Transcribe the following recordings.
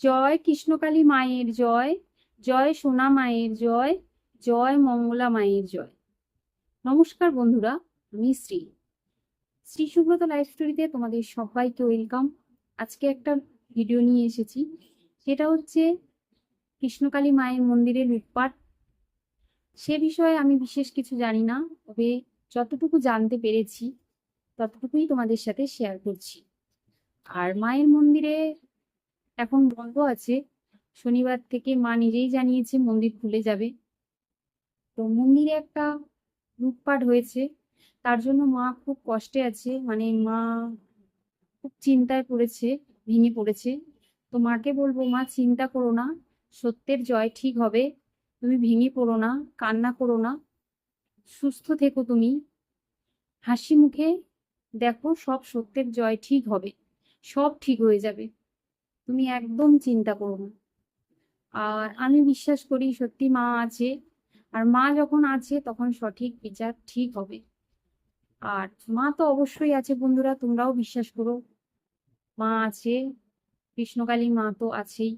জয় কৃষ্ণকালী মায়ের জয় জয় সোনা মায়ের জয় জয় মঙ্গলা মায়ের জয়। নমস্কার বন্ধুরা, আমি শ্রী। শ্রী সুব্রত লাইফ স্টোরিতে তোমাদের সবাইকে ওয়েলকাম। আজকে একটা ভিডিও নিয়ে এসেছি। সেটা হচ্ছে কৃষ্ণকালী মায়ের মন্দিরে লুটপাট। সে বিষয়ে আমি বিশেষ কিছু জানি না, তবে যতটুকু জানতে পেরেছি, ততটুকুই তোমাদের সাথে শেয়ার করছি। আর মায়ের মন্দিরে এখন বন্ধ আছে। শনিবার থেকে মা নিজেই জানিয়েছে মন্দির খুলে যাবে। তো মন্দিরে একটা লুটপাট হয়েছে। তার জন্য মা খুব কষ্টে আছে। মানে মা খুব চিন্তায় পড়েছে, ভেঙে পড়েছে। তো মাকে বলব, মা, চিন্তা করো না। সত্যের জয় ঠিক হবে। তুমি ভেঙে পড়ো না, কান্না করো না। সুস্থ থেকো তুমি। হাসি মুখে দেখো সব সত্যের জয় ঠিক হবে। সব ঠিক হয়ে যাবে। তুমি একদম চিন্তা করো না। আর আমি বিশ্বাস করি সত্যি মা আছে, আর মা যখন আছে তখন সঠিক বিচার ঠিক হবে। আর মা তো অবশ্যই আছে বন্ধুরা, তোমরাও বিশ্বাস করো। মা আছে, কৃষ্ণকালী মা তো আছেই।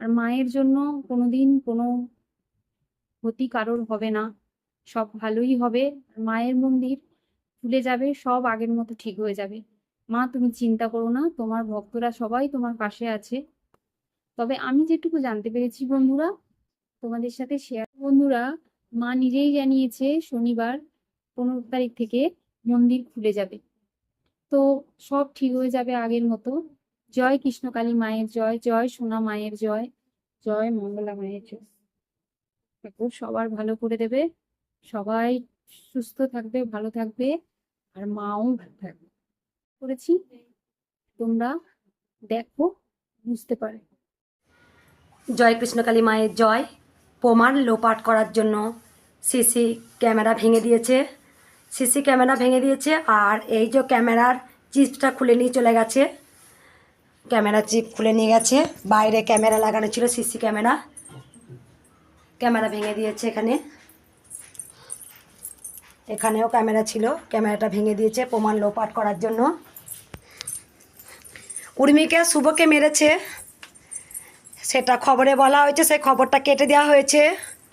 আর মায়ের জন্য কোনোদিন কোনো ক্ষতি কারোর হবে না। সব ভালোই হবে। মায়ের মন্দির খুলে যাবে, সব আগের মতো ঠিক হয়ে যাবে। মা, তুমি চিন্তা করো না, তোমার ভক্তরা সবাই তোমার পাশে আছে। তবে আমি যেটুকু জানতে পেরেছি বন্ধুরা, তোমাদের সাথে শেয়ার বন্ধুরা, মা নিজেই জানিয়েছে শনিবার পনেরো তারিখ থেকে মন্দির খুলে যাবে। তো সব ঠিক হয়ে যাবে আগের মতো। জয় কৃষ্ণকালী মায়ের জয় জয় সোনা মায়ের জয় জয় মঙ্গলা মায়ের জয়। ঠাকুর সবার ভালো করে দেবে, সবাই সুস্থ থাকবে, ভালো থাকবে, আর মাও ভালো থাকবে। করেছি। তোমরা দেখো, বুঝতে পারে। জয় কৃষ্ণকালী মায়ের জয়। প্রমাণ লোপাট করার জন্য সিসি ক্যামেরা ভেঙে দিয়েছে। সিসি ক্যামেরা ভেঙে দিয়েছে আর এই যে ক্যামেরার চিপটা খুলে নিয়ে চলে গেছে, ক্যামেরা চিপ খুলে নিয়ে গেছে। বাইরে ক্যামেরা লাগানো ছিল সিসি ক্যামেরা। ক্যামেরা ভেঙে দিয়েছে এখানে। এখানেও ক্যামেরা ছিল, ক্যামেরাটা ভেঙে দিয়েছে প্রমাণ লোপাট করার জন্য। উর্মিকে শুভকে মেরেছে। সেটা খবরে বলা হয়েছে, সেই খবরটা কেটে দেওয়া হয়েছে।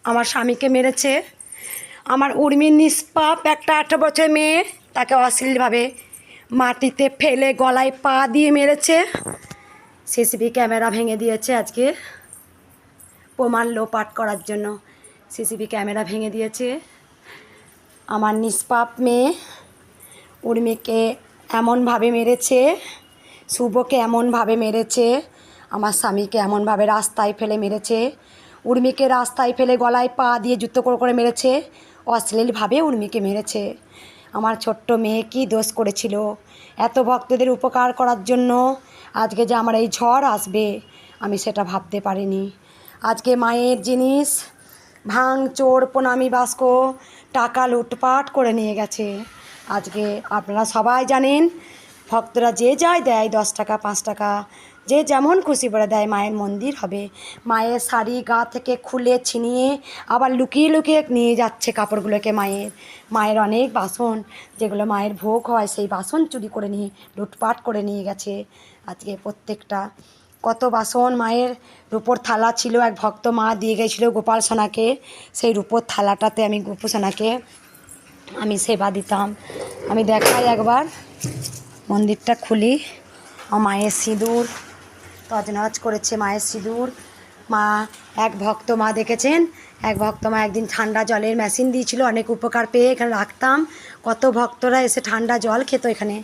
আমার স্বামীকে মেরেছে। আমার উর্মির নিষ্পাপ একটা আঠেরো বছর মেয়ে, তাকে অশ্লীলভাবে মাটিতে ফেলে গলায় পা দিয়ে মেরেছে। সিসিবি ক্যামেরা ভেঙে দিয়েছে আজকে। প্রমাণ লোপাট করার জন্য সিসিবি ক্যামেরা ভেঙে দিয়েছে। আমার নিষ্পাপ মেয়ে উর্মিকে এমনভাবে মেরেছে শুভকে এমনভাবে মেরেছে, আমার স্বামীকে এমনভাবে রাস্তায় ফেলে মেরেছে, উর্মিকে রাস্তায় ফেলে গলায় পা দিয়ে জুতো করে করে মেরেছে, অশ্লীলভাবে উর্মিকে মেরেছে। আমার ছোট্ট মেয়ে কি দোষ করেছিল? এত ভক্তদের উপকার করার জন্য আজকে যে আমার এই ঝড় আসবে, আমি সেটা ভাবতে পারিনি। আজকে মায়ের জিনিস, ভাঙ, চোর, প্রণামী বাস্ক, টাকা লুটপাট করে নিয়ে গেছে। আজকে আপনারা সবাই জানেন ভক্তরা যে যায় দেয় দশ টাকা, পাঁচ টাকা, যে যেমন খুশি করে দেয় মায়ের মন্দির হবে। মায়ের শাড়ি গা থেকে খুলে ছিনিয়ে আবার লুকিয়ে লুকিয়ে নিয়ে যাচ্ছে কাপড়গুলোকে মায়ের। মায়ের অনেক বাসন, যেগুলো মায়ের ভোগ হয় সেই বাসন চুরি করে নিয়ে, লুটপাট করে নিয়ে গেছে আজকে প্রত্যেকটা। কত বাসন মায়ের রূপোর থালা ছিল, এক ভক্ত মা দিয়ে গেছিল গোপাল সোনাকে, সেই রূপোর থালাটাতে আমি গোপু সোনাকে আমি সেবা দিতাম। আমি দেখাই একবার। মন্দিরটা খুলি। মায়ের সিঁদুর, তজনজ করেছে মায়ের সিঁদুর। মা, এক ভক্ত মা দেখেছেন? এক ভক্ত মা একদিন ঠান্ডা জলের মেশিন দিয়েছিল, অনেক উপকার পেয়ে এখানে রাখতাম। কত ভক্তরা এসে ঠান্ডা জল খেত এখানে।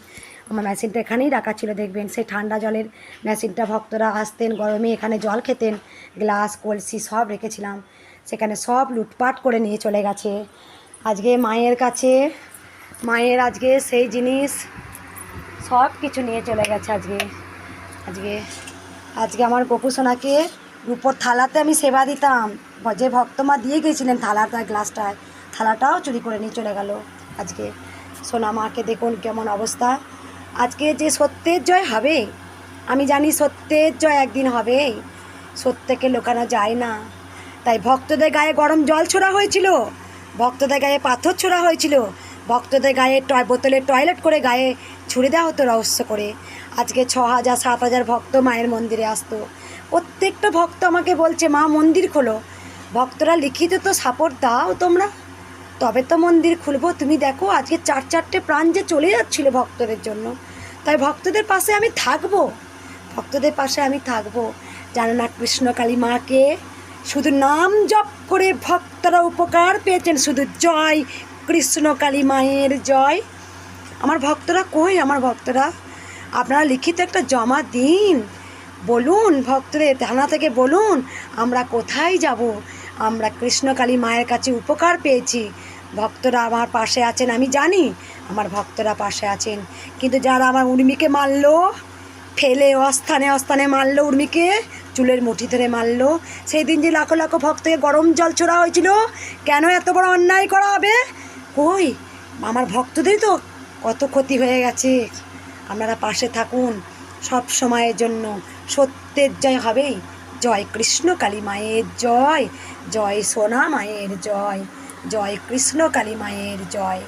আমার মেশিনটা এখানেই রাখা ছিল, দেখবেন। সেই ঠান্ডা জলের মেশিনটা ভক্তরা আসতেন, গরমে এখানে জল খেতেন। গ্লাস, কলসি সব রেখেছিলাম। সেখানে সব লুটপাট করে নিয়ে চলে গেছে। আজকে মায়ের কাছে, মায়ের আজকে সেই জিনিস সব কিছু নিয়ে চলে গেছে আজকে। আজকে আজকে আমার গোপু সোনাকে রূপোর থালাতে আমি সেবা দিতাম। যে ভক্তমা দিয়ে গেছিলেন থালাটা গ্লাসটায়, থালাটাও চুরি করে নিয়ে চলে গেল আজকে। সোনা মাকে দেখুন কেমন অবস্থা। আজকে যে সত্যের জয় হবে, আমি জানি সত্যের জয় একদিন হবে। সত্যকে লোকানো যায় না। তাই ভক্তদের গায়ে গরম জল ছোড়া হয়েছিল। ভক্তদের গায়ে পাথর ছোড়া হয়েছিল। ভক্তদের গায়ে টয়, বোতলে টয়লেট করে গায়ে ছুড়ে দেওয়া হতো রহস্য করে। আজকে ছ হাজার, সাত হাজার ভক্ত মায়ের মন্দিরে আসতো। প্রত্যেকটা ভক্ত আমাকে বলছে, মা, মন্দির খোলো। ভক্তরা লিখিত তো সাপোর্ট দাও তোমরা। তবে তো মন্দির খুলবো। তুমি দেখো, আজকে চার, চারটে প্রাণ যে চলে যাচ্ছিল ভক্তদের জন্য। তাই ভক্তদের পাশে আমি থাকব। ভক্তদের পাশে আমি থাকব। জানো না কৃষ্ণকালী মাকে? শুধু নাম জপ করে ভক্তরা উপকার পেয়েছেন। শুধু জয় কৃষ্ণকালী মায়ের জয়। আমার ভক্তরা কই, আমার ভক্তরা? আপনারা লিখিত একটা জমা দিন। বলুন ভক্তদের, থানা থেকে বলুন, আমরা কোথায় যাব? আমরা কৃষ্ণকালী মায়ের কাছে উপকার পেয়েছি। ভক্তরা আমার পাশে আছেন, আমি জানি আমার ভক্তরা পাশে আছেন। কিন্তু যারা আমার উর্মিকে মারলো, ফেলে, অস্থানে অস্থানে মারলো উর্মিকে, চুলের মুঠি ধরে মারলো সেই দিন যে লাখো লাখো ভক্তকে গরম জল ছোড়া হয়েছিল, কেন এত বড় অন্যায় করা হবে? কই? আমার ভক্তদেরই তো কত ক্ষতি হয়ে গেছে। আপনারা পাশে থাকুন সব সময়ের জন্য। সত্যের জয় হবেই। জয় কৃষ্ণ কালী মায়ের জয়। জয় সোনা মায়ের জয়। জয় কৃষ্ণ কালী মায়ের জয়।